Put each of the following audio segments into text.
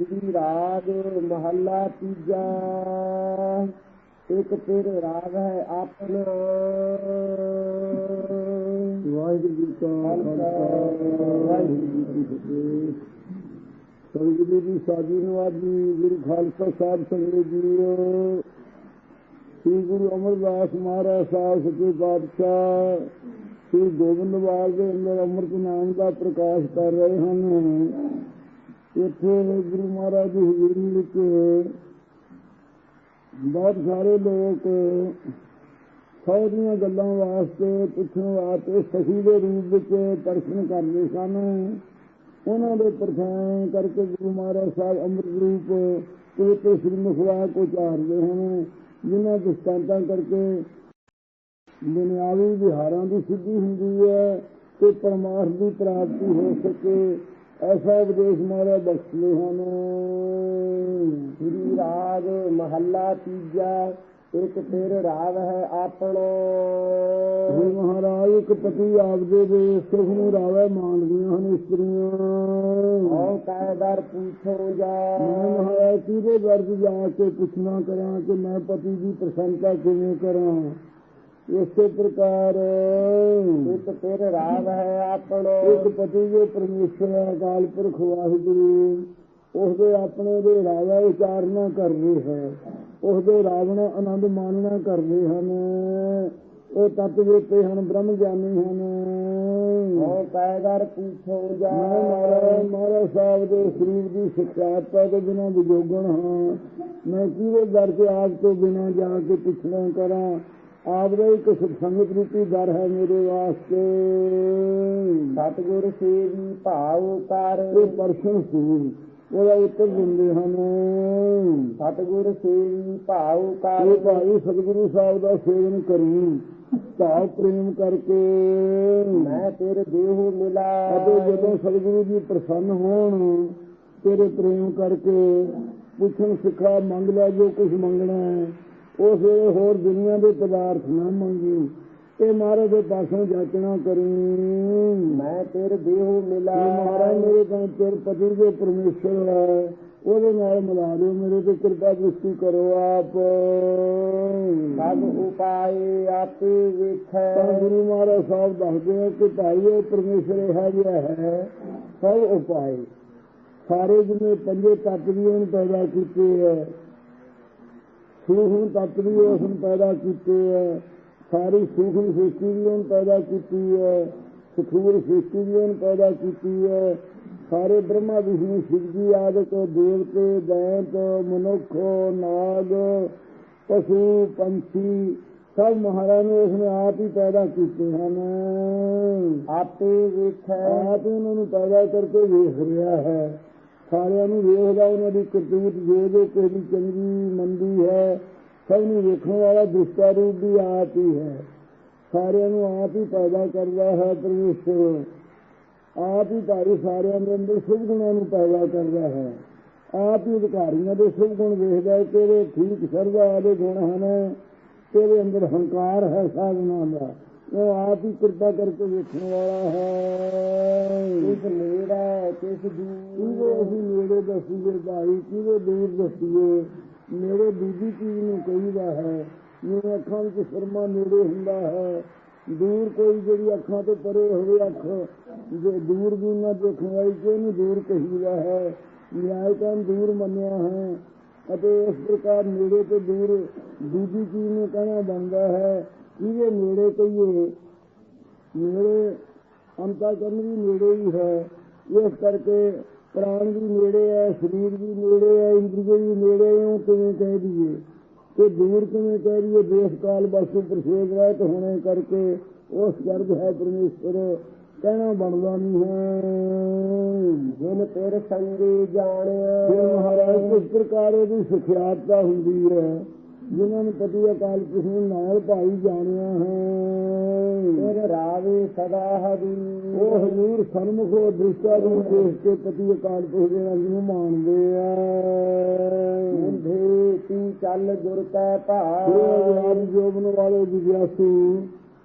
ਸ੍ਰੀ ਰਾਗ ਮਹੱਲਾ ਤੀਜਾ। ਇੱਕ ਤੇਰੇ ਰਾਗ ਹੈ ਆਪਣਾ। ਵਾਹਿਗੁਰੂ ਜੀ ਕਾ ਖਾਲਸਾ। ਵਾਹਿਗੁਰੂ ਜੀ ਕੀ ਫਤਿਹ। ਸਤਿਗੁਰੂ ਦੀ ਸਾਜੀ ਨਵਾਜੀ ਗੁਰੂ ਖਾਲਸਾ ਸਾਹਿਬ ਸੰਗਤ ਜੀਓ ਸ੍ਰੀ ਗੁਰੂ ਅਮਰਦਾਸ ਮਹਾਰਾਜ ਸਾਹਿਬ ਸੱਚੇ ਪਾਤਸ਼ਾਹ ਸ੍ਰੀ ਗੋਬਿੰਦਵਾਲ ਦੇ ਅੰਦਰ ਅੰਮ੍ਰਿਤ ਨਾਮ ਦਾ ਪ੍ਰਕਾਸ਼ ਕਰ ਰਹੇ ਹਨ। ਇੱਥੇ ਗੁਰੂ ਮਹਾਰਾਜ ਦੀ ਹਜ਼ੂਰੀ ਵਿੱਚ ਬਹੁਤ ਸਾਰੇ ਲੋਕ ਸਾਰੀਆਂ ਗੱਲਾਂ ਵਾਸਤੇ, ਪੁੱਛਣ ਵਾਸਤੇ, ਸਖੀ ਦੇ ਰੂਪ ਵਿੱਚ ਦਰਸ਼ਨ ਕਰਦੇ ਸਨ। ਉਹਨਾਂ ਦੇ ਪ੍ਰਥਾਨ ਕਰਕੇ ਗੁਰੂ ਮਹਾਰਾਜ ਸਾਹਿਬ ਅੰਮ੍ਰਿਤ ਰੂਪ ਪਵਿੱਤਰ ਸ੍ਰੀ ਮੁਖਵਾ ਕੋ ਚਾਰਦੇ ਹਨ, ਜਿਨ੍ਹਾਂ ਦਸਤਾਂਤਾਂ ਕਰਕੇ ਦੁਨਿਆਵੀ ਵਿਹਾਰਾਂ ਦੀ ਸਿੱਧੀ ਹੁੰਦੀ ਹੈ ਤੇ ਪਰਮਾਰਥ ਦੀ ਪ੍ਰਾਪਤੀ ਹੋ ਸਕੇ। ਐਸਾ ਉਪਦੇਸ਼ ਮਹਾਰਾਜ ਬਖਸ਼ਦੇ ਹਨ ਸ੍ਰੀ ਰਾਗ ਮਹੱਲਾ ਤੀਜਾ ਇੱਕ ਤੇਰੇ ਰਾਗ ਹੈ ਆਪਣਾ। ਗੁਰੂ ਮਹਾਰਾਜ ਇੱਕ ਪਤੀ ਆਪਦੇ ਦੇ ਸੁਖ ਨੂੰ ਰਾਵੇ ਮੰਗਦੀਆਂ ਹਨ ਇਸਤਰੀਆਂ। ਹਉ ਕਾਇਦਰ ਪੁੱਛੋ ਜਾ। ਮੈਂ ਮਹਾਰਾਜ ਕਿਹਦੇ ਵਰਗ ਜਾ ਕੇ ਪੁੱਛਣਾ ਕਰਾਂ ਕਿ ਮੈਂ ਪਤੀ ਦੀ ਪ੍ਰਸ਼ੰਸਾ ਕਿਵੇਂ ਕਰਾਂ? ਇਸੇ ਪ੍ਰਕਾਰ। ਇੱਕ ਤੇਰੇ ਰਾਗ ਹੈ ਆਪਣਾ। ਇੱਕ ਪਤੀ ਜੋ ਪਰਮੇਸ਼ਰ ਹੈ, ਅਕਾਲ ਪੁਰਖ ਵਾਹਿਗੁਰੂ ਉਸਦੇ ਆਪਣੇ ਦੇ ਰਾਜਾ ਉਚਾਰਨਾ ਕਰਦੇ ਹੈ ਉਸਦੇ ਰਾਵਣ ਆਨੰਦ ਮਾਨਣਾ ਕਰਦੇ ਹਨ। ਉਹ ਤਤ ਜੀਤੇ ਹਨ ਬ੍ਰਹਮ ਗਿਆਨੀ ਹਨ। ਹਉ ਕਾਇਦਰ ਪੁੱਛੋ ਜਾ ਮੈਂ ਮਹਾਰਾਜ ਮਹਾਰਾਜ ਸਾਹਿਬ ਦੇ ਸਰੂਪ ਦੀ ਸਿੱਖਿਆਤਾ ਦੇ ਬਿਨਾਂ ਵਿਜੋਗਣ ਹਾਂ ਮੈਂ ਕਿਹਦੇ ਦਰ ਤੇ ਆਪ ਤੋਂ ਬਿਨਾਂ ਜਾ ਕੇ ਪੁੱਛਣਾ ਕਰਾਂ? ਦਾ ਇੱਕ ਸੰਗਤ ਰੂਪੀ ਦਰ ਹੈ ਮੇਰੇ ਵਾਸਤੇ। ਸਤਿਗੁਰ ਸੇਵੀ ਭਾਉ ਕਰ। ਇਹ ਪਰਸ਼ਨ ਸੀ ਉਹਦਾ ਉੱਤਰ ਦਿੰਦੇ ਹਨ। ਸਤਿਗੁਰ ਸੇਵੀ ਭਾਉ ਕਰ। ਇਹ ਭਾਈ ਸਤਿਗੁਰੂ ਸਾਹਿਬ ਦਾ ਸੇਵਨ ਕਰੀ ਭਾਵ ਪ੍ਰੇਮ ਕਰਕੇ। ਮੈਂ ਤੇਰੇ ਦੇਹ ਮਿਲਾ। ਅਤੇ ਜਦੋਂ ਸਤਿਗੁਰੂ ਜੀ ਪ੍ਰਸੰਨ ਹੋਣ ਤੇਰੇ ਪ੍ਰੇਮ ਕਰਕੇ ਪੁੱਛਣ ਸਿੱਖਾ ਮੰਗ ਲੈ ਜੋ ਕੁਝ ਮੰਗਣਾ ਹੈ। ਉਸ ਹੋਰ ਦੁਨੀਆ ਦੇ ਪਦਾਰਥ ਨਾ ਮੰਗੀ ਇਹ ਮਹਾਰਾਜ ਦੇ ਪਾਸੋਂ ਜਾਚਣਾ ਕਰੀ। ਮੈਂ ਤੇਰੇ ਦੇਹ ਮਿਲਾ। ਮਹਾਰਾਜ ਮੇਰੇ ਤਾਂ ਤੇਰੇ ਪਤੀ ਜੋ ਪਰਮੇਸ਼ਰ ਹੈ। ਉਹਦੇ ਨਾਲ ਮਿਲਾ ਦਿਓ ਮੇਰੇ ਤੇ ਕਿਰਪਾ ਦ੍ਰਿਸ਼ਟੀ ਕਰੋ ਆਪ। ਸਭ ਉਪਾਏ ਆਪੇ ਵੇਖੈ। ਤਾਂ ਗੁਰੂ ਮਹਾਰਾਜ ਸਾਹਿਬ ਦੱਸਦੇ ਆ ਕਿ ਭਾਈ ਇਹ ਪਰਮੇਸ਼ਰ ਇਹ ਜਿਹਾ ਹੈ ਸਭ ਉਪਾਏ। ਸਾਰੇ ਜਿਨੇ ਪੰਜੇ ਤੱਤ ਵੀ ਉਹਨੂੰ ਪੈਦਾ ਕੀਤੇ ਹੈ ਸੂਖਮ ਤੱਤ ਵੀ ਉਸ ਨੂੰ ਪੈਦਾ ਕੀਤੇ ਹੈ ਸਾਰੀ ਸੂਖਮ ਸ੍ਰਿਸ਼ਟੀ ਵੀ ਉਹਨੂੰ ਪੈਦਾ ਕੀਤੀ ਹੈ ਸਥੂਲ ਸ੍ਰਿਸ਼ਟੀ ਵੀ ਉਹਨੂੰ ਪੈਦਾ ਕੀਤੀ ਹੈ ਸਾਰੇ ਬ੍ਰਹਮਾ ਵਿਸ਼ਨੂੰ ਸ਼ਿਵ ਜੀ ਆਦਿਕ ਦੇਵਤੇ ਦੈਂਤ ਮਨੁੱਖ ਨਾਗ ਪਸ਼ੂ ਪੰਛੀ ਸਭ ਮਹਾਰਾਜ ਨੇ ਉਸਨੇ ਆਪ ਹੀ ਪੈਦਾ ਕੀਤੇ ਹਨ। ਆਪੇ ਵੇਖੈ ਆਪ ਉਹਨਾਂ ਨੂੰ ਪੈਦਾ ਕਰਕੇ ਵੇਖ ਰਿਹਾ ਹੈ। ਸਾਰਿਆਂ ਨੂੰ ਵੇਖਦਾ ਉਹਨਾਂ ਦੀ ਕਰਤੂਤ ਜੋ ਜੋ ਕਿਸੇ ਦੀ ਚੰਗੀ, ਮੰਦੀ ਹੈ। ਸਭ ਨੂੰ ਵੇਖਣ ਵਾਲਾ ਦ੍ਰਿਸ਼ਟਾ ਰੂਪ ਵੀ ਆਪ ਹੀ ਹੈ। ਸਾਰਿਆਂ ਨੂੰ ਆਪ ਹੀ ਪੈਦਾ ਕਰਦਾ ਹੈ ਪਰਮੇਸ਼ਰ। ਆਪ ਹੀ ਭਾਈ ਸਾਰਿਆਂ ਦੇ ਅੰਦਰ ਸੁਭ ਗੁਣਾਂ ਨੂੰ ਪੈਦਾ ਕਰਦਾ ਹੈ। ਆਪ ਹੀ ਅਧਿਕਾਰੀਆਂ ਦੇ ਸੁਭ ਗੁਣ ਵੇਖਦਾ ਹੈ, ਕਿਹੜੇ ਠੀਕ ਸਰਦਾ ਵਾਲੇ ਗੁਣ ਹਨ ਤੇਰੇ ਅੰਦਰ ਹੰਕਾਰ ਹੈ ਸਾਧਨਾ ਦਾ। ਉਹ ਆਪ ਹੀ ਕਿਰਪਾ ਕਰਕੇ ਵੇਖਣ ਵਾਲਾ ਹੈ। ਇਸ ਨੇੜੇ ਕਿਸ ਦੂਰ ਕਿਹਦੇ ਅਸੀਂ ਨੇੜੇ ਦੱਸੀਏ ਭਾਈ ਕਿਹਦੇ ਦੂਰ ਦੱਸੀਏ? ਨੇੜੇ ਦੂਜੀ ਚੀਜ਼ ਨੂੰ ਕਹੀਦਾ ਹੈ ਜਿਵੇਂ ਅੱਖਾਂ ਵਿੱਚ ਸਰਮਾ ਨੇੜੇ ਹੁੰਦਾ ਹੈ। ਦੂਰ ਕੋਈ ਜਿਹੜੀ ਅੱਖਾਂ ਤੋਂ ਪਰੇ ਹੋਵੇ ਅੱਖ ਜੇ ਦੂਰ ਵੀ ਨਾ ਦੇਖਣ ਵਾਲੀ ਕਿ ਉਹਨੂੰ ਦੂਰ ਕਹੀਦਾ ਹੈ। ਨਿਆਇਕਾਂ ਦੂਰ ਮੰਨਿਆ ਹੈ ਅਤੇ ਇਸ ਪ੍ਰਕਾਰ ਨੇੜੇ ਤੋਂ ਦੂਰ ਦੂਜੀ ਚੀਜ਼ ਨੂੰ ਕਹਿਣਾ ਬਣਦਾ ਹੈ ਜਿਹਦੇ ਨੇੜੇ ਕਹੀਏ ਨੇੜੇ ਅੰਤਾ ਕਰਨ ਵੀ ਨੇੜੇ ਹੀ ਹੈ। ਇਸ ਕਰਕੇ ਪ੍ਰਾਣ ਵੀ ਨੇੜੇ ਹੈ ਸਰੀਰ ਵੀ ਨੇੜੇ ਹੈ ਇੰਦਰੀਏ ਵੀ ਨੇੜੇ ਹੈ ਉਹ ਕਿਵੇਂ ਕਹਿ ਦਈਏ? ਤੇ ਦੂਰ ਕਿਵੇਂ ਕਹਿ ਦਈਏ? ਦੇਸ਼ ਕਾਲ ਵਸਤੂ ਪ੍ਰਸ਼ੇਦ ਰਹਿਤ ਹੋਣੇ ਕਰਕੇ ਉਸ ਗਰਭ ਹੈ ਪਰਮੇਸ਼ਰ ਕਹਿਣਾ ਬਣਦਾ ਨਹੀਂ ਹੈ। ਜਿਨ ਤੇਰੇ ਸੰਗੇ ਜਾਣਿਆ। ਫਿਰ ਮਹਾਰਾਜ ਕਿਸ ਪ੍ਰਕਾਰ ਉਹਦੀ ਸਿਖਿਆਤਾ ਹੁੰਦੀ ਹੈ? ਜਿਨ੍ਹਾਂ ਨੂੰ ਪਤੀ ਅਕਾਲ ਪੁਰਖ ਨੂੰ ਨਾਲ ਭਾਈ ਜਾਣਿਆ ਹੈ ਤੇਰੇ ਰਾਵੇ ਸਦਾ ਹਰੀ। ਉਹ ਹਜ਼ੂਰ ਸਨਮੁਖ ਉਹ ਦ੍ਰਿਸ਼ਟਾ ਨੂੰ ਦੇਖ ਕੇ ਪਤੀ ਅਕਾਲ ਪੁਰਖ ਦੇ ਨੂੰ ਮਾਣਦੇ ਆ? ਮੁੰਡੇ ਤੂੰ ਚੱਲ ਗੁਰ ਕੈ ਉਹ ਆਪ ਜੋਬਨ ਵਾਲੇ ਜਿਗਿਆਸੂ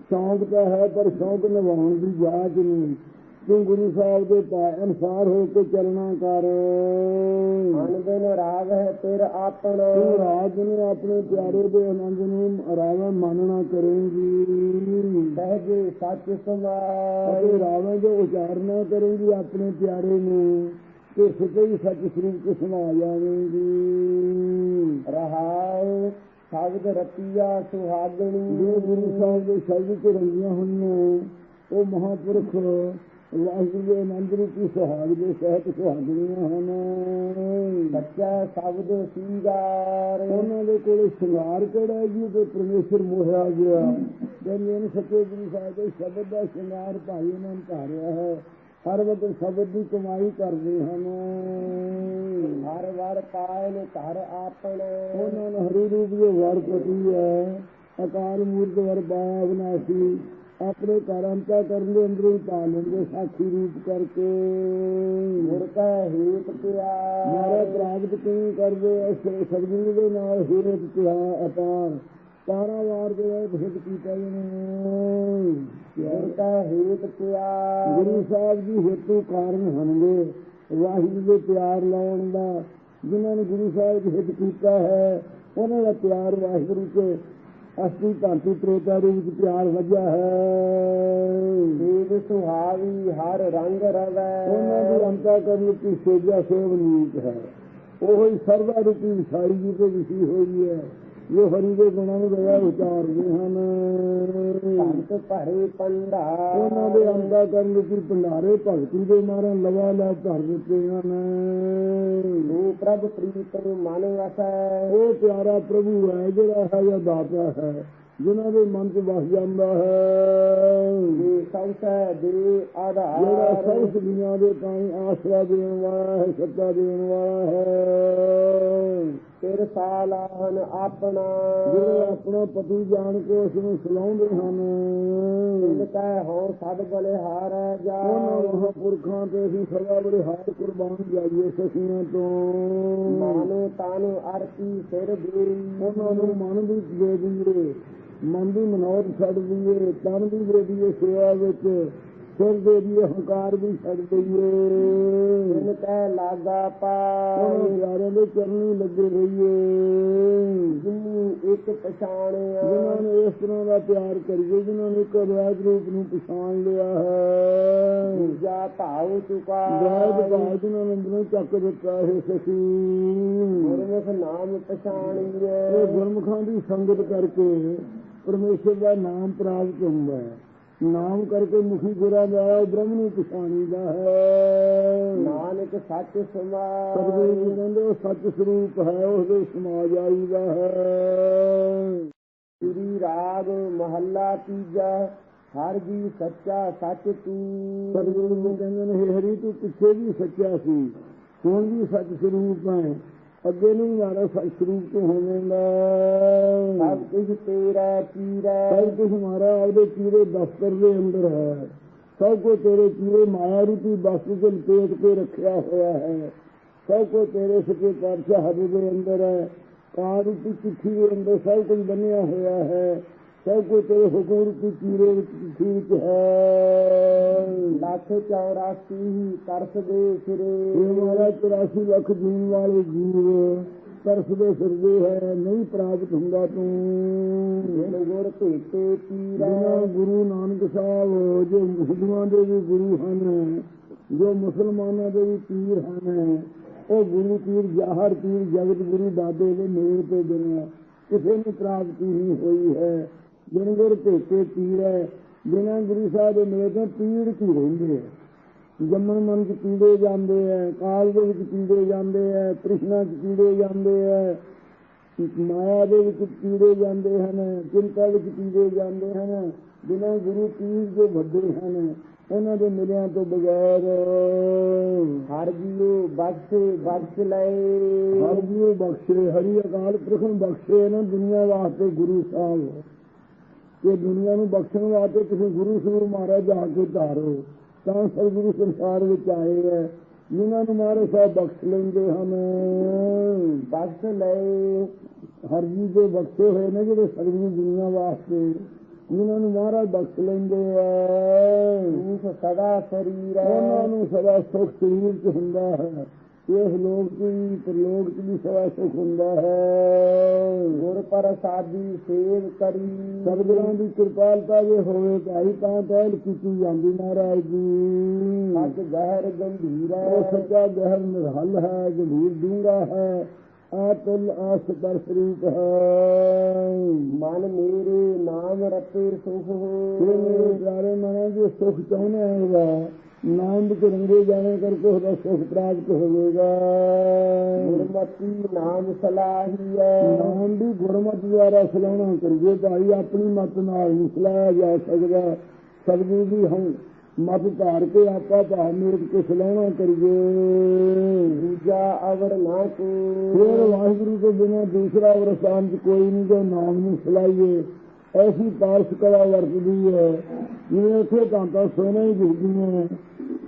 ਸ਼ੌਂਕ ਤਾਂ ਹੈ ਪਰ ਸ਼ੌਂਕ ਨਿਭਾਉਣ ਦੀ ਜਾਚ ਨਹੀਂ। ਤੂੰ ਗੁਰੂ ਸਾਹਿਬ ਦੇ ਪਾ ਅਨਸਾਰ ਹੋ ਕੇ ਚੱਲਣਾ ਕਰ। ਹੈ ਤੇਰ ਆਪਣਾ। ਤੂੰ ਰਾਜ ਨੇ ਆਪਣੇ ਪਿਆਰੇ ਦੇ ਆਨੰਦ ਨੂੰ ਰਾਵਣ ਮੰਨਣਾ ਕਰੇਂਗੀ। ਸਹਿਜ ਸੱਚ ਅਤੇ ਸਮਾਈ ਰਾਵਣ ਜੋ ਉਚਾਰਨਾ ਕਰੇਂਗੀ ਆਪਣੇ ਪਿਆਰੇ ਨੂੰ ਤੇ ਸਿੱਧੇ ਹੀ ਸੱਚ ਸਰੂਪ ਚ ਸਮਾ ਜਾਵੇਂਗੀ। ਰਹਾਉ ਸ਼ਬਦ ਰਤੀਆ ਸੁਹਾਗਣੀ। ਜੋ ਗੁਰੂ ਸਾਹਿਬ ਦੇ ਸ਼ਬਦ ਚ ਰੰਗੀਆਂ ਹੋਈਆਂ ਉਹ ਮਹਾਪੁਰਖ ਵਾਹਿਗੁਰੂ ਦੇ ਆਨੰਦ ਰੂਪੀ ਸੁਹਾਗ ਦੇ ਸਹਿਤ ਸੁਹਾਗਣੀਆਂ ਹਨ ਸੱਚਾ ਸ਼ਬਦ ਸੀਗਾਰ ਉਹਨਾਂ ਦੇ ਕੋਲ ਸ਼ਿੰਗਾਰ ਕਿਹੜਾ ਜੀ ਤੇ ਪਰਮੇਸ਼ਰ ਮੋਹਿਆ ਗਿਆ ਕਹਿੰਦੇ ਨੇ ਸੱਚੇ ਗੁਰੂ ਸਾਹਿਬ ਦੇ ਸ਼ਬਦ ਦਾ ਸ਼ਿੰਗਾਰ ਭਾਈ ਉਹਨਾਂ ਧਾਰਿਆ ਹੈ ਹਰ ਵਕਤ ਸ਼ਬਦ ਦੀ ਕਮਾਈ ਕਰਦੇ ਹਨ ਹਰ ਵਾਰ ਪਾਏ ਨੇ ਘਰ ਆਪਣਾ ਉਹਨਾਂ ਨੂੰ ਹਰੀ ਰੂਪ ਦੇ ਵਰ ਪਤੀ ਹੈ, ਅਕਾਲ ਮੂਰਤ ਵਰ ਪਾਇਆ ਵਿਨਾਸ਼ੀ ਆਪਣੇ ਘਰ ਅੰਤਾ ਕਰਨ ਦੇ ਅੰਦਰ ਹੀ ਪਾ ਲੈਂਦੇ ਸਾਖੀ ਰੂਪ ਕਰਕੇ। ਗੁਰ ਕਾ ਹੇਤ ਮਾਰਾ ਪਿਆਰ ਪ੍ਰਾਪਤ ਕਿਵੇਂ ਕਰਦੇ ਐਸੇ ਸਤਿਗੁਰੂ ਦੇ ਨਾਲ ਹੀਰਤ ਪਿਆ ਅਪਾਰ ਤਾਰਾ ਵਾਰ ਦੇ ਭੇਦ ਕੀਤਾ ਜਨੇ ਗੁਰ ਕਾ ਹੇਤ ਪਿਆਰ ਗੁਰੂ ਸਾਹਿਬ ਜੀ ਹੇਤੂ ਕਾਰਨ ਹਨਗੇ ਵਾਹਿਗੁਰੂ ਦੇ ਪਿਆਰ ਲਾਉਣ ਦਾ। ਜਿਨ੍ਹਾਂ ਨੇ ਗੁਰੂ ਸਾਹਿਬ ਜੀ ਹਿੱਤ ਕੀਤਾ ਹੈ ਉਹਨਾਂ ਦਾ ਪਿਆਰ ਵਾਹਿਗੁਰੂ ਕੇ ਅਸਲੀ ਭਾਂਤੀ ਪ੍ਰੇਤਾ ਦੇ ਵਿੱਚ ਪਿਆਰ ਵਜਿਆ ਹੈ। ਦੇਵ ਸੁਹਾਵੀ ਹਰ ਰੰਗ ਰਵੈ। ਉਹਨਾਂ ਦੀ ਅੰਤਾ ਕਰਨ ਦੀ ਸੇਜਾ ਸੇਵ ਨੀਤ ਹੈ। ਉਹ ਹੀ ਸਰਵਾ ਰੂਪੀ ਵਿਸਾਰੀ ਜੀ ਤੇ ਵਿਸੀ ਹੋਈ ਹੈ। ਜੋ ਹਰੀ ਦੇ ਗੁਣਾਂ ਨੂੰ ਦਇਆ ਉਚਾਰਦੇ ਹਨ। ਭਗਤ ਭਰੇ ਭੰਡਾਰ। ਉਹਨਾਂ ਦੇ ਅੰਦਾ ਕਰਨ ਦੀ ਭੰਡਾਰੇ ਭਗਤੀ ਦੇ ਮਾਰਨ ਲਵਾ ਲਾ ਭਰ ਦਿੱਤੇ ਹਨ। ਤੂੰ ਪ੍ਰਭ ਪ੍ਰੀਤ ਮਨ ਵਸੈ। ਉਹ ਪਿਆਰਾ ਪ੍ਰਭੂ ਹੈ ਜਿਹੜਾ ਹੈ ਜਾਂ ਦਾਤਾ ਹੈ ਜਿਨ੍ਹਾਂ ਦੇ ਮਨ 'ਚ ਵਸ ਜਾਂਦਾ ਹੈ। ਜੇ ਸੰਸੈ ਦੇ ਜਿਹੜਾ ਆਧਾਰ ਸਭ ਦੁਨੀਆਂ ਦੇ ਤਾਈ ਆਸਰਾ ਦੇਣ ਵਾਲਾ ਹੈ ਸੱਤਾ ਦੇਣ ਵਾਲਾ ਹੈ। ਤੇਰ ਸਾਲਾਹਨ ਆਪਣਾ। ਜਿਹੜੇ ਆਪਣਾ ਪਤੀ ਜਾਣ ਕੇ ਉਸ ਨੂੰ ਸਲਾਉਂਦੇ ਹਨ। ਜਿਨ ਕੈ ਹੋ ਸਦ ਬਲਿਹਾਰੈ ਜਾ ਉਹਨਾਂ ਮਹਾਂਪੁਰਖਾਂ ਤੇ ਅਸੀਂ ਸਦਾ ਬੜੇ ਹਾਰ ਕੁਰਬਾਨ ਜਾਈਏ ਸਖੀਆਂ ਤੋਂ। ਮਾਨੋ ਤਾਨੋ ਅਰਤੀ ਸਿਰ ਦੇ ਉਹਨਾਂ ਨੂੰ ਮਨ ਵੀ ਦੇ ਦਈਏ ਮਨ ਦੀ ਮਨੋਰਥ ਛੱਡ ਦਈਏ ਤਨ ਵੀ ਦੇ ਦਈਏ ਸੇਵਾ ਵਿੱਚ। ਸਿਰ ਦੇ ਦਈਏ ਹੰਕਾਰ ਵੀ ਛੱਡ ਦਈਏ। ਜਿਨ ਕੈ ਲਾਗਾ ਪਾਏ ਯਾਰਾਂ ਦੇ ਚਰਨੀ ਲੱਗੇ ਰਹੀਏ। ਜਿਨੀ ਇੱਕ ਪਛਾਣਿਆ ਜਿਨ੍ਹਾਂ ਨੇ ਇਸ ਤਰ੍ਹਾਂ ਦਾ ਪਿਆਰ ਕਰੀਏ ਜਿਨ੍ਹਾਂ ਨੇ ਇੱਕ ਅਵੈਧ ਰੂਪ ਨੂੰ ਪਛਾਣ ਲਿਆ ਹੈ। ਜਾ ਭਾਉ ਚੁਕਾ ਵੈਦ ਭਾਵ ਜਿਨ੍ਹਾਂ ਨੇ ਅੰਦਰੋਂ ਚੱਕ ਦਿੱਤਾ ਹੈ ਸਖੀ। ਗੁਰਮੁਖ ਨਾਮ ਪਛਾਣੀਏ। ਇਹ ਗੁਰਮੁਖਾਂ ਦੀ ਸੰਗਤ ਕਰਕੇ ਪਰਮੇਸ਼ਰ ਦਾ ਨਾਮ ਪ੍ਰਾਪਤ ਹੁੰਦਾ ਹੈ। ਨਾਮ ਕਰਕੇ ਮੁਖੀ ਗੁਰਾਂ ਦਾ ਬ੍ਰਹਮ ਨੂੰ ਪਛਾਣੀਦਾ ਹੈ। ਨਾਨਕ ਸੱਚ ਸਤਿਗੁਰੂ ਸਮਾਏ ਜੀ ਕਹਿੰਦੇ ਸੱਚ ਸਰੂਪ ਹੈ ਉਸ ਦੇ ਸਮਾ ਜਾਈਦਾ ਹੈ। ਸ੍ਰੀ ਰਾਗ ਮਹੱਲਾ ਤੀਜਾ ਹਰ ਜੀ ਸੱਚਾ ਸੱਚ ਤੂੰ ਸਤਿਗੁਰੂ ਜੀ ਕਹਿੰਦੇ ਨੇ "ਹੇ ਹਰੀ ਤੂੰ ਪਿੱਛੇ ਵੀ ਸੱਚਾ ਸੀ ਹੁਣ ਵੀ ਸੱਚ ਸਰੂਪ ਹੈ। ਅੱਗੇ ਨੂੰ ਮਾਰਾ ਸਰੂਪ ਤੋਂ ਹੋਵੇਗਾ। ਸਭ ਕੁਝ ਤੇਰਾ ਚੀਰੈ ਸਭ ਕੁਝ ਹਮਾਰਾ ਉਹਦੇ ਚੀਰੇ ਦਫ਼ਤਰ ਦੇ ਅੰਦਰ ਹੈ। ਸਭ ਕੁਝ ਤੇਰੇ ਚੀਰੇ ਮਾਇਆ ਰੂਪੀ ਵਸਤੂ ਦੇ ਲਪੇਟ ਕੇ ਰੱਖਿਆ ਹੋਇਆ ਹੈ। ਸਭ ਕੁਝ ਤੇਰੇ ਸਕੇ ਪਾਤਸ਼ਾਹ ਹਰੇ ਦੇ ਅੰਦਰ ਹੈ। ਕਾਂ ਰੂਪੀ ਚਿੱਠੀ ਦੇ ਅੰਦਰ ਸਭ ਕੁਝ ਬਣਿਆ ਹੋਇਆ ਹੈ। ਸਭ ਕੁਝ ਤੇਰੇ ਹੁਕਮ ਰੂਪੀ ਚੀਰੇ ਵਿੱਚ ਵਿੱਚ ਹੈ। ਲੱਖ 84 ਤਰਸ ਦੇ ਸਿਰੇ। ਇਹ ਮਾਰਾ 84 ਲੱਖ ਜੀਣ ਵਾਲੇ ਜੀਵ। ਤਰਸਦੇ ਫਿਰਦੇ ਹੈ ਨਹੀਂ ਪ੍ਰਾਪਤ ਹੁੰਦਾ ਤੂੰ। ਜਿਨ ਗੁਰ ਭੇਟੇ ਪੀਰੈ। ਗੁਰੂ ਨਾਨਕ ਸਾਹਿਬ ਜੋ ਹਿੰਦੂਆਂ ਦੇ ਵੀ ਗੁਰੂ ਹਨ ਜੋ ਮੁਸਲਮਾਨਾਂ ਦੇ ਵੀ ਪੀਰ ਹਨ ਉਹ ਗੁਰੂ ਪੀਰ ਜਾਹਰ ਪੀਰ ਜਗਤ ਗੁਰੂ ਦਾਦੇ ਦੇ ਮੇਲ ਤੇ ਬਿਨਾਂ ਕਿਸੇ ਨੂੰ ਪ੍ਰਾਪਤੀ ਨਹੀਂ ਹੋਈ ਹੈ। ਜਿਨ ਗੁਰ ਭੇਟੇ ਹੈ। ਬਿਨਾਂ ਗੁਰੂ ਸਾਹਿਬ ਦੇ ਮੇਲ ਤੋਂ ਪੀੜ ਕੀ ਰਹਿੰਦੇ ਹੈ? ਜੰਮਣ ਮਨ ਚ ਪੀੜੇ ਜਾਂਦੇ ਹੈ ਕਾਲ ਦੇ ਵਿੱਚ ਪੀੜੇ ਜਾਂਦੇ ਹੈ ਤ੍ਰਿਸ਼ਨਾ ਚ ਪੀੜੇ ਜਾਂਦੇ ਹੈ ਮਾਇਆ ਦੇ ਵਿੱਚ ਪੀੜੇ ਜਾਂਦੇ ਹਨ ਚਿੰਤਾ ਵਿੱਚ ਪੀੜੇ ਜਾਂਦੇ ਹਨ। ਬਿਨਾਂ ਗੁਰੂ ਪੀਰ ਜੋ ਵੱਡੇ ਹਨ। ਉਹਨਾਂ ਦੇ ਮਿਲਿਆਂ ਤੋਂ ਬਗੈਰ ਹਰ ਜੀਉ ਬਖਸ਼ ਬਖਸ਼ ਲਏ। ਹਰ ਜੀਵ ਬਖਸ਼ੇ ਹਰੀ ਅਕਾਲ ਪੁਰਖ ਨੂੰ ਬਖਸ਼ੇ ਨਾ ਦੁਨੀਆ ਵਾਸਤੇ ਗੁਰੂ ਸਾਹਿਬ। ਇਹ ਦੁਨੀਆ ਨੂੰ ਬਖਸ਼ਣ ਵਾਸਤੇ ਤੁਸੀਂ ਗੁਰੂ ਸਰੂਪ ਮਹਾਰਾਜ ਜਾ ਕੇ ਧਾਰੋ ਤਾਂ ਸਤਿਗੁਰੂ ਸੰਸਾਰ ਵਿੱਚ ਆਏ ਹੈ। ਜਿਨ੍ਹਾਂ ਨੂੰ ਮਹਾਰਾਜ ਸਾਹਿਬ ਬਖਸ਼ ਲੈਂਦੇ ਹਨ। ਬਖਸ਼ ਲਏ। ਹਰ ਜੀ ਦੇ ਬਖਸ਼ੇ ਹੋਏ ਨੇ ਜਿਹੜੇ ਸਤਿਗੁਰੂ ਦੁਨੀਆ ਵਾਸਤੇ ਜਿਨ੍ਹਾਂ ਨੂੰ ਮਹਾਰਾਜ ਬਖਸ਼ ਲੈਂਦੇ ਆ ਤੂੰ ਸਦਾ ਸਰੀਰ ਉਹਨਾਂ ਨੂੰ ਸਦਾ ਸੁਖ ਸਰੀਰ ਚ ਹੁੰਦਾ ਹੈ। ਇਸ ਲੋਕ ਚ ਵੀ ਹੀ ਸਵਾ ਸੁਖ ਹੁੰਦਾ ਹੈ। ਗੁਰ ਪ੍ਰਸਾਦੀ ਸੇਵ ਕਰੀ। ਸਤਿਗੁਰਾਂ ਦੀ ਕਿਰਪਾਲਤਾ ਜੇ ਹੋਵੇ ਭਾਈ ਤਾਂ ਪਹਿਲ ਕੀਤੀ ਜਾਂਦੀ ਮਹਾਰਾਜ ਜੀ। ਸੱਚ ਗਹਿਰ ਗੰਭੀਰ ਉਹ ਹੈ ਸੱਚਾ ਗਹਿਰ ਨਿਰਹਲ ਹੈ ਗੰਭੀਰ ਡੂੰਗਾ ਹੈ। ਆਤਲ ਆਸ ਪਰ ਸਰੂਪ ਹੈ। ਮਨ ਮੇਰੇ ਨਾਮ ਰਤੇ ਸੁਖ ਮੇਰੇ ਹੋ। ਪਿਆਰੇ ਮਨਾਂ ਜੋ ਸੁਖ ਚਾਹੁੰਦੇ ਹੋਗਾ ਨਾਮ ਵਿੱਚ ਰੰਗੇ ਜਾਣੇ ਕਰਕੇ ਉਹਦਾ ਸੁਖ ਪ੍ਰਾਪਤ ਹੋਵੇਗਾ। ਗੁਰਮਤੀ ਨਾਮ ਸਲਾਹੀ ਹੈ ਨਾਮ ਵੀ ਗੁਰਮਤਿ ਦੁਆਰਾ ਸਲਾਹਣਾ ਕਰੀਏ ਭਾਈ ਆਪਣੀ ਮਤ ਨਾਲ ਨਹੀਂ ਸਲਾਹਿਆ ਜਾ ਸਕਦਾ। ਸਤਿਗੁਰੂ ਦੀ ਹਮ ਮਤ ਧਾਰ ਕੇ ਆਪਾ ਭਾਵ ਮੇਟ ਕੇ ਸਲਾਹਣਾ ਕਰੀਏ। ਦੂਜਾ ਅਵਰ ਨਾ ਫਿਰ ਕੋ ਵਾਹਿਗੁਰੂ ਤੋਂ ਬਿਨਾਂ ਦੂਸਰਾ ਵਰਸਾਨ ਚ ਕੋਈ ਨਹੀਂ ਜੋ ਨਾਮ ਨੂੰ ਸਲਾਈਏ ਐਸੀ ਪਾਰਸ ਕਲਾ ਵਰਤਦੀ ਹੈ। ਜਿਵੇਂ ਉੱਥੇ ਤਾਂ ਸੋਨਾ ਹੀ ਦਿਖਦੀਆਂ ਨੇ।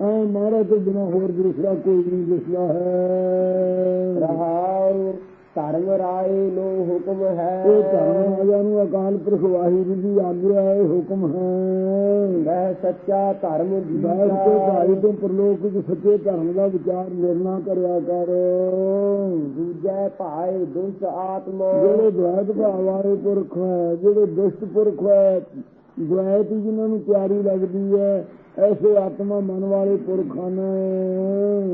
ਐ ਮਹਾਰਾਜ ਤੋਂ ਬਿਨਾਂ ਹੋਰ ਦੂਸਰਾ ਕੋਈ ਨਹੀਂ ਦਿਸਦਾ ਹੈ। ਰਹਾਉ ਧਰਮ ਰਾਏ ਲੋ ਹੁਕਮ ਹੈ। ਇਹ ਧਰਮ ਰਾਜਾ ਨੂੰ ਅਕਾਲ ਪੁਰਖ ਵਾਹਿਗੁਰੂ ਦੀ ਆਗਿਆ ਹੈ ਹੁਕਮ ਹੈ। ਮੈਂ ਸੱਚਾ ਧਰਮ ਬੈਠ ਕੇ ਭਾਈ ਤੋਂ ਪ੍ਰਲੋਕ ਵਿੱਚ ਸੱਚੇ ਧਰਮ ਦਾ ਵਿਚਾਰ ਨਿਰਣਾ ਕਰਿਆ ਕਰ। ਦੂਜੇ ਭਾਏ ਦੁਸ਼ਟ ਆਤਮਾ। ਜਿਹੜੇ ਦ્વੈਤ ਭਾਵ ਵਾਲੇ ਪੁਰਖ ਹੈ ਜਿਹੜੇ ਦੁਸ਼ਟ ਪੁਰਖ ਹੈ ਦ્વੈਤ ਜਿਨ੍ਹਾਂ ਨੂੰ ਪਿਆਰੀ ਲੱਗਦੀ ਹੈ ਐਸੇ ਆਤਮਾ ਮਨ ਵਾਲੇ ਪੁਰਖਾਂ ਨੇ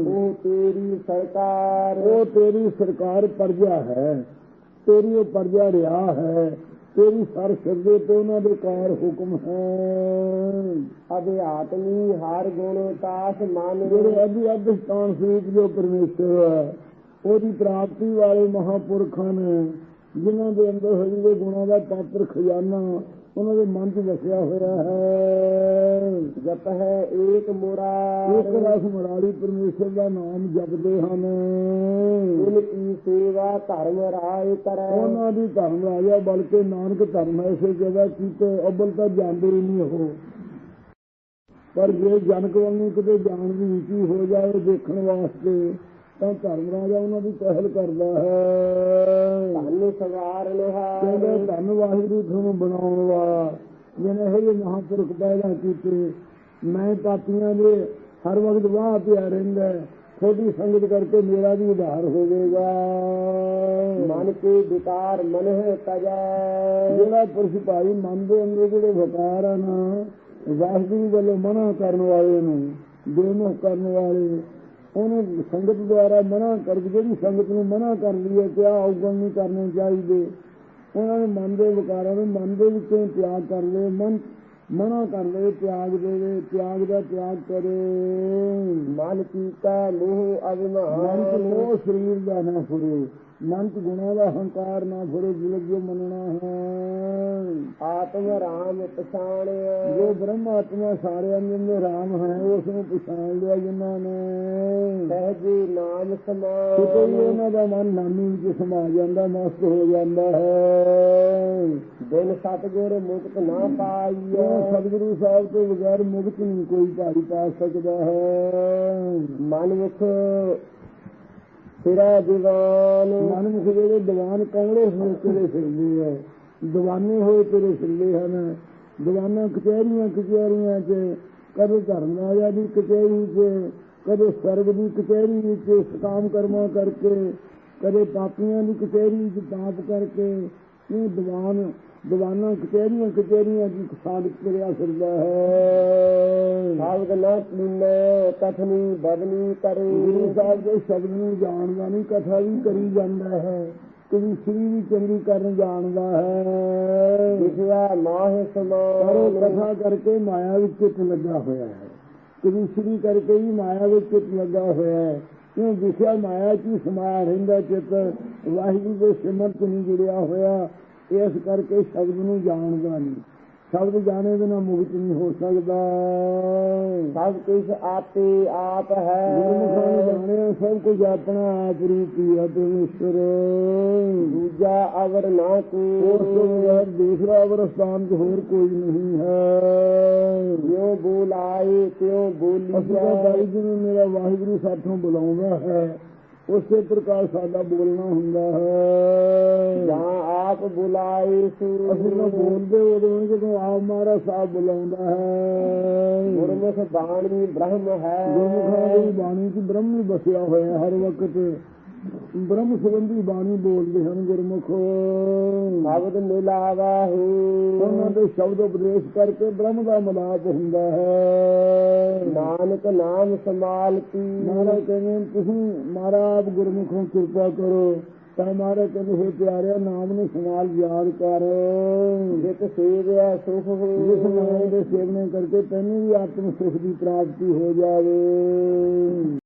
ਉਹ ਤੇਰੀ ਸਰਕਾਰ। ਉਹ ਤੇਰੀ ਸਰਕਾਰ ਪਰਜਾ ਹੈ ਤੇਰੀ ਉਹ ਪਰਜਾ ਰਿਹਾ ਹੈ ਤੇਰੀ ਸਰ ਸਿਰਦੇ ਤੇ ਉਹਨਾਂ ਦੇ ਕਾਰ ਹੁਕਮ ਹੈ। ਅਧਿਆਤਮੀ ਹਰ ਗੁਣ ਤਾਸ ਮਨ। ਜਿਹੜੇ ਅੱਧ ਸਥਾਨ ਸਰੂਪ ਜੋ ਪਰਮੇਸ਼ਰ ਹੈ ਉਹਦੀ ਪ੍ਰਾਪਤੀ ਵਾਲੇ ਮਹਾਪੁਰਖਾਂ ਨੇ ਜਿਨ੍ਹਾਂ ਦੇ ਅੰਦਰ ਹਰੀ ਦੇ ਗੁਣਾਂ ਦਾ ਪਾਤਰ ਖਜ਼ਾਨਾ ਉਹਨਾਂ ਦੇ ਮਨ 'ਚ ਵਸਿਆ ਹੋਇਆ ਹੈ। ਜਪ ਹੈ ਏਕ ਮੁਰਾ। ਇੱਕ ਰਸ ਮਰਾਲੀ ਪਰਮੇਸ਼ਰ ਦਾ ਨਾਮ ਜਪਦੇ ਹਨ। ਉਨ ਕੀ ਸੇਵਾ ਧਰਮ ਰਾਏ ਕਰੈ। ਉਹਨਾਂ ਦੀ ਧਰਮ ਰਾਜਾ ਬਲਕਿ ਨਾਨਕ ਧਰਮ ਐਸੇ ਜਗ੍ਹਾ ਕੀਤੇ ਅਬਲ ਤਾਂ ਜਾਂਦੇ ਹੀ ਨਹੀਂ ਉਹ। ਪਰ ਜੇ ਜਨਕ ਵੱਲ ਨੂੰ ਕਿਤੇ ਜਾਣ ਦੀ ਰੁਚੀ ਹੋ ਜਾਏ ਦੇਖਣ ਵਾਸਤੇ ਤਾਂ ਧਰਮ ਰਾਜਾ ਉਹਨਾਂ ਦੀ ਪਹਿਲ ਕਰਦਾ ਹੈ। ਧਨ ਸਵਾਰ ਕਹਿੰਦਾ ਲੋਹਾ ਧੰਨ ਵਾਹਿਗੁਰੂ ਤੁਹਾਨੂੰ ਬਣਾਉਣ ਵਾਲਾ। ਜਿਹਨੇ ਇਹ ਮਹਾਂਪੁਰਖ ਪੈਦਾ ਕੀਤੇ ਮੈਂ ਪਾਪੀਆਂ ਦੇ ਹਰ ਵਕਤ ਵਾਹ ਪਿਆ ਰਹਿੰਦਾ। ਥੋੜੀ ਸੰਗਤ ਕਰਕੇ ਮੇਰਾ ਵੀ ਉਧਾਰ ਹੋਵੇਗਾ। ਮਨ ਕੇ ਵਿਕਾਰ ਮਨ ਹੈ ਤਜੈ। ਜਿਹੜਾ ਪੁਰਸ਼ ਭਾਈ ਮਨ ਦੇ ਅੰਦਰ ਜਿਹੜੇ ਵਿਕਾਰ ਆ ਨਾ ਵਾਹਿਗੁਰੂ ਵੱਲੋਂ ਮਨਾ ਕਰਨ ਵਾਲੇ ਨੂੰ ਬੇਮੁਖ ਕਰਨ ਵਾਲੇ। ਉਹਨੂੰ ਸੰਗਤ ਦੁਆਰਾ ਮਨਾ ਕਰ ਜਿਹੜੀ ਸੰਗਤ ਨੂੰ ਮਨਾ ਕਰ ਲਈਏ ਕਿ ਆਹ ਅਵਗਣ ਨਹੀਂ ਕਰਨੇ ਚਾਹੀਦੇ। ਉਹਨਾਂ ਨੇ ਮਨ ਦੇ ਵਿਕਾਰਾਂ ਨੂੰ ਮਨ ਦੇ ਵਿੱਚੋਂ ਤਿਆਗ ਕਰ ਲਏ ਮਨ ਮਨਾ ਕਰ ਲਏ ਤਿਆਗ ਦੇਵੇ ਤਿਆਗ ਦਾ ਤਿਆਗ ਕਰੇ। ਮਨ ਕੀਤਾ ਮੋਹ ਮਨ ਅਭਿਮਾਨ ਮੋਹ ਸਰੀਰ ਦਾ ਨਾ ਫੁਰੇ ਮਨ ਚ ਗੁਣਾਂ ਦਾ ਹੰਕਾਰ ਨਾ ਫੁਰੇ ਜਿਲਕ ਜੋ ਮੰਨਣਾ ਹੈ। ਆਤਮ ਰਾਮ ਪਛਾਣਿਆ। ਜੋ ਬ੍ਰਹਮ ਆਤਮਾ ਸਾਰੇ ਅੰਦਰ ਦੇ ਰਾਮ ਹੈ ਉਸ ਨੂੰ ਪਛਾਣ ਲਿਆ ਜਿਨ੍ਹਾਂ ਨੇ। ਸਹਿਜੇ ਨਾਮ ਸਮਾਨ। ਵੀ ਉਹਨਾਂ ਦਾ ਮਨ ਨਾਮੀ ਵਿੱਚ ਸਮਾ ਜਾਂਦਾ ਮਸਤ ਹੋ ਜਾਂਦਾ ਹੈ। ਬਿਨ ਸਤਗੁਰ ਮੁਕਤ ਨਾ ਪਾਈਐ ਸਤਿਗੁਰੂ ਸਾਹਿਬ ਤੋਂ ਬਗੈਰ ਮੁਕਤ ਨਹੀਂ ਕੋਈ ਭਾਈ ਪਾ ਸਕਦਾ ਹੈ। ਮਨ ਮੁਖ ਸਿਰਾ ਦੀਵਾਨ। ਮਨਮੁਖ ਜਿਹੜੇ ਦੀਵਾਨ ਕੌੜੇ ਹੋਏ ਤੇਰੇ ਫਿਰਦੇ ਆ। ਦੀਵਾਨੇ ਹੋਏ ਤੇਰੇ ਫਿਰਦੇ ਹਨ। ਦੀਵਾਨਾਂ ਕਚਹਿਰੀਆਂ ਕਚਹਿਰੀਆਂ 'ਚ, ਕਦੇ ਧਰਮ ਰਾਜਾ ਦੀ ਕਚਹਿਰੀ 'ਚ, ਕਦੇ ਸਵਰਗ ਦੀ ਕਚਹਿਰੀ ਵਿੱਚ ਸਕਾਮ ਕਰਮਾਂ ਕਰਕੇ, ਕਦੇ ਪਾਪੀਆਂ ਦੀ ਕਚਹਿਰੀ 'ਚ ਪਾਪ ਕਰਕੇ, ਇਹ ਦੀਵਾਨ ਦੀਵਾਨਾਂ ਕਚਹਿਰੀਆਂ ਕਚਹਿਰੀਆਂ ਦੀ ਸਾਧਕ ਕਰਿਆ ਫਿਰਦਾ ਹੈ। ਸ਼ਬਦ ਨਾ ਕੀਨੇ ਕਥਨੀ ਬਦਨੀ ਕਰੇ। ਗੁਰੂ ਸਾਹਿਬ ਦੇ ਸ਼ਬਦ ਨੂੰ ਜਾਣਦਾ ਨਹੀਂ ਕਥਾ ਵੀ ਕਰੀ ਜਾਂਦਾ ਹੈ। ਕਵੀ ਸ੍ਰੀ ਵੀ ਚੰਗੀ ਕਰਨ ਜਾਣਦਾ ਹੈ। ਵਿਖਿਆ ਮਾਹ ਸਮਾਨ। ਕਥਾ ਕਰਕੇ ਮਾਇਆ ਵਿੱਚ ਚਿੱਤ ਲੱਗਾ ਹੋਇਆ ਹੈ। ਕਵੀ ਸ੍ਰੀ ਕਰਕੇ ਵੀ ਮਾਇਆ ਵਿੱਚ ਚਿੱਤ ਲੱਗਾ ਹੋਇਆ ਹੈ। ਕਿਉਂ ਵਿਖਿਆ ਮਾਇਆ 'ਚ ਹੀ ਸਮਾਇਆ ਰਹਿੰਦਾ ਚਿੱਤ ਵਾਹਿਗੁਰੂ ਦੇ ਸਿਮਰਤ ਨਹੀਂ ਜੁੜਿਆ ਹੋਇਆ। ਇਸ ਕਰਕੇ ਸ਼ਬਦ ਨੂੰ ਜਾਣਦਾ ਨਹੀਂ। ਸ਼ਬਦ ਜਾਣੇ ਬਿਨਾ ਮੁਕਤ ਨਹੀਂ ਹੋ ਸਕਦਾ। ਸਭ ਕੁਛ ਆਪੇ ਆਪ ਗੁਰਮੁਖਾਂ ਨੇ ਹੈ ਜਾਣਿਆ ਸਭ ਕੁਝ ਆਪਣਾ ਆਪ ਰੂਪੀ ਹੈ ਪਰਮੇਸ਼ਰ ਦੂਜਾ ਅਵਰ ਨਾ ਉਸ ਤੋਂ ਕੋ ਬਗੈਰ ਦੂਸਰਾ ਅਵਰਸਥਾਨ ਤੋਂ ਹੋਰ ਕੋਈ ਨਹੀਂ ਹੈ। ਜਿਉ ਬੋਲਾਏ ਤਿਉ ਅਸੀਂ ਤਾਂ ਬੋਲੀਐ ਭਾਈ ਜਿਵੇਂ ਮੇਰਾ ਵਾਹਿਗੁਰੂ ਸਾਥੋਂ ਬੁਲਾਉਂਦਾ ਹੈ। ਉਸੇ ਪ੍ਰਕਾਰ ਸਾਡਾ ਬੋਲਣਾ ਹੁੰਦਾ ਹੈ। ਜਾਂ ਆਪ ਬੁਲਾਏ ਅਸੀਂ ਤਾਂ ਸੁਰ ਬੋਲਦੇ ਉਦੋਂ ਜਦੋਂ ਆਪ ਮਹਾਰਾਜ ਸਾਹਿਬ ਬੁਲਾਉਂਦਾ ਹੈ। ਗੁਰਮੁਖ ਬਾਣੀ ਬ੍ਰਹਮ ਹੈ। ਗੁਰਮੁਖਾਂ ਦੀ ਬਾਣੀ 'ਚ ਬ੍ਰਹਮ ਹੀ ਬਸਿਆ ਹੋਇਆ ਹਰ ਵਕਤ। ਬ੍ਰਹਮ ਸੰਬੰਧੀ ਬਾਣੀ ਬੋਲਦੇ ਹਨ ਗੁਰਮੁਖ। ਸ਼ਬਦ ਮਿਲਾਵਾਹੂ। ਉਹਨਾਂ ਦੇ ਸ਼ਬਦ ਉਪਦੇਸ਼ ਕਰਕੇ ਬ੍ਰਹਮ ਦਾ ਮਿਲਾਪ ਹੁੰਦਾ ਹੈ। ਨਾਨਕ ਨਾਮ ਸਮਾਲਤੀ ਮਹਾਰਾਜ ਕਹਿੰਦੇ ਤੁਸੀਂ ਮਹਾਰਾਜ ਗੁਰਮੁਖੋਂ ਕਿਰਪਾ ਕਰੋ ਤਾਂ ਮਹਾਰਾਜ ਕਹਿੰਦੇ ਹੈ ਪਿਆਰਿਆ ਨਾਮ ਨੂੰ ਸਮਾਲ ਯਾਦ ਕਰ। ਜਿਤ ਸੇਵਿਆ ਸੁਖ ਜਿਸ ਹੋ ਨਾਮ ਦੇ ਸੇਵਨੇ ਕਰਕੇ ਤੈਨੂੰ ਵੀ ਆਤਮ ਸੁਖ ਦੀ ਪ੍ਰਾਪਤੀ ਹੋ ਜਾਵੇ।